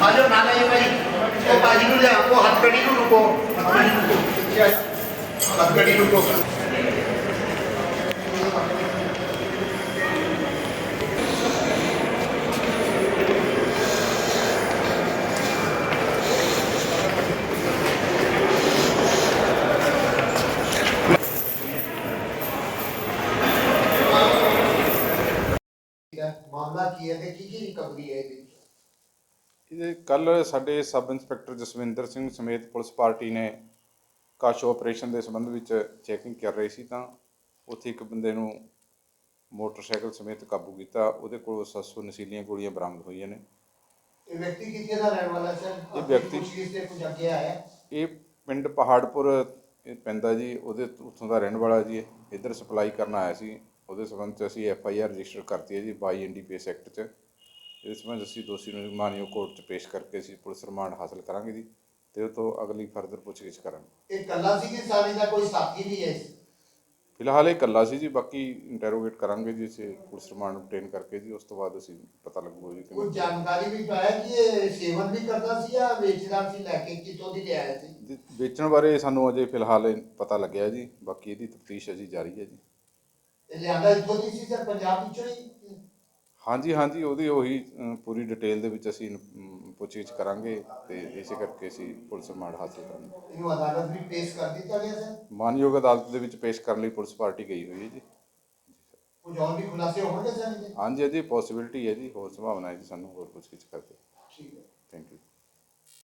Hello नाना ये भाई वो बाजी नहीं जाए वो हथकड़ी नहीं रुको हथकड़ी रुको हथकड़ी रुको मामला किया है कि रिकवरी है? ਇਹ ਕੱਲ ਸਾਡੇ ਸਬ ਇੰਸਪੈਕਟਰ ਜਸਵਿੰਦਰ ਸਿੰਘ ਸਮੇਤ ਪੁਲਿਸ ਪਾਰਟੀ ਨੇ ਕਾਸ਼ ਆਪਰੇਸ਼ਨ ਦੇ ਸੰਬੰਧ ਵਿੱਚ ਚੈਕਿੰਗ ਕਰ ਰਹੀ ਸੀ ਤਾਂ ਉੱਥੇ ਇੱਕ ਬੰਦੇ ਨੂੰ ਮੋਟਰਸਾਈਕਲ ਸਮੇਤ ਕਾਬੂ ਕੀਤਾ। ਉਹਦੇ ਕੋਲ 700 ਨਸ਼ੀਲੀਆਂ ਗੋਲੀਆਂ ਬਰਾਮਦ ਹੋਈਆਂ ਨੇ। ਇਹ ਵਿਅਕਤੀ ਕਿੱਥੇ ਦਾ ਰਹਿਣ ਵਾਲਾ ਸਰ? ਇਹ ਵਿਅਕਤੀ- ਪੁੱਛਗਿੱਛ ਤੇ ਕੁਝ ਅੱਗੇ ਆਇਆ। ਇਹ ਪਿੰਡ ਪਹਾੜਪੁਰ ਇਹ ਪੈਂਦਾ ਜੀ। ਉਹਦੇ ਉੱਥੋਂ ਦਾ ਰਹਿਣ ਵਾਲਾ ਜੀ। ਇੱਧਰ ਸਪਲਾਈ ਕਰਨ ਆਇਆ ਸੀ। ਉਹਦੇ ਸੰਬੰਧ ਚ ਅਸੀਂ ਐਫ ਆਈ ਆਰ ਰਜਿਸਟਰ ਕਰਤੀ ਹੈ ਜੀ 22 ਐਨਡੀਪੀਐਸ ਐਕਟ ਚ। ਇਸ ਸੰਬੰਧ ਅਸੀਂ ਦੋਸ਼ੀ ਨੂੰ ਮਾਨਯੋਗ ਕੋਰਟ ਚ ਪੇਸ਼ ਕਰਕੇ ਅਸੀਂ ਪੁਲਿਸ ਰਿਮਾਂਡ ਹਾਸਲ ਕਰਾਂਗੇ ਜੀ ਤੇ ਉਹ ਤੋਂ ਅਗਲੀ ਫਰਦਰ ਪੁੱਛਗਿੱਛ ਕਰਾਂਗੇ। ਇਹ ਕੱਲਾ ਸੀ ਕਿ ਸਾਲੀ ਦਾ ਕੋਈ ਸਾਥੀ ਵੀ ਹੈ? ਇਸ? ਫਿਲਹਾਲ ਇਹ ਇਕੱਲਾ ਸੀ ਜੀ ਬਾਕੀ ਇੰਟਰੋਗੇਟ ਕਰਾਂਗੇ ਜੀ ਅਸੀਂ ਪੁਲਿਸ ਰਿਮਾਂਡ obtain ਕਰਕੇ ਜੀ ਉਸ ਤੋਂ ਬਾਅਦ ਅਸੀਂ ਪਤਾ ਲੱਗੂਗਾ ਜੀ ਕੋਈ ਜਾਣਕਾਰੀ ਵੀ ਪਾਇਆ ਕਿ ਇਹ ਸੇਵਨ ਵੀ ਕਰਦਾ ਸੀ ਜਾਂ ਵੇਚਦਾ ਸੀ ਲੈ ਕੇ ਕਿਤੋਂ ਦੀ ਲਿਆਇਆ ਸੀ? ਜੀ, ਵੇਚਣ ਬਾਰੇ ਸਾਨੂੰ ਅਜੇ ਫਿਲਹਾਲ ਪਤਾ ਲੱਗਿਆ ਜੀ ਬਾਕੀ ਇਹਦੀ ਤਫਤੀਸ਼ ਅਜੀ ਜਾਰੀ ਹੈ ਜੀ। ਇਹ ਲਿਆਂਦਾ ਇੱਥੋਂ ਦੀ ਸੀ ਸਰ ਪੰਜਾਬ ਵਿੱਚੋਂ ਹੀ? ਹਾਂਜੀ ਹਾਂਜੀ ਉਹਦੀ ਉਹੀ ਪੂਰੀ ਡਿਟੇਲ ਦੇ ਵਿੱਚ ਅਸੀਂ ਅਮ, ਪੁੱਛਗਿੱਛ ਕਰਾਂਗੇ ਤੇ ਇਸੇ ਕਰਕੇ ਅਸੀਂ ਪੁਲਿਸ ਰਿਮਾਂਡ ਹਾਸਲ ਕਰਾਂਗੇ। ਇਹਨੂੰ ਅਦਾਲਤ ਵੀ ਪੇਸ਼ ਕਰ ਦਿੱਤਾ ਗਿਆ ਸਰ? ਮਾਨਯੋਗ ਅਦਾਲਤ ਦੇ ਵਿੱਚ ਪੇਸ਼ ਕਰਨ ਲਈ ਪੁਲਿਸ ਪਾਰਟੀ ਗਈ ਹੋਈ ਹੈ ਜੀ। ਕੁਝ ਹੋਰ ਵੀ ਖੁਲਾਸੇ ਹੋਣਗੇ ਸਰ ਇਹਦੇ? ਹਾਂਜੀ ਅਜੇ ਪੋਸਿਬਿਲਿਟੀ ਹੈ ਜੀ ਹੋਰ ਸੰਭਾਵਨਾ ਹੈ ਜੀ ਸਾਨੂੰ ਹੋਰ ਪੁੱਛਗਿੱਛ ਕਰਕੇ ਠੀਕ ਹੈ। Thank you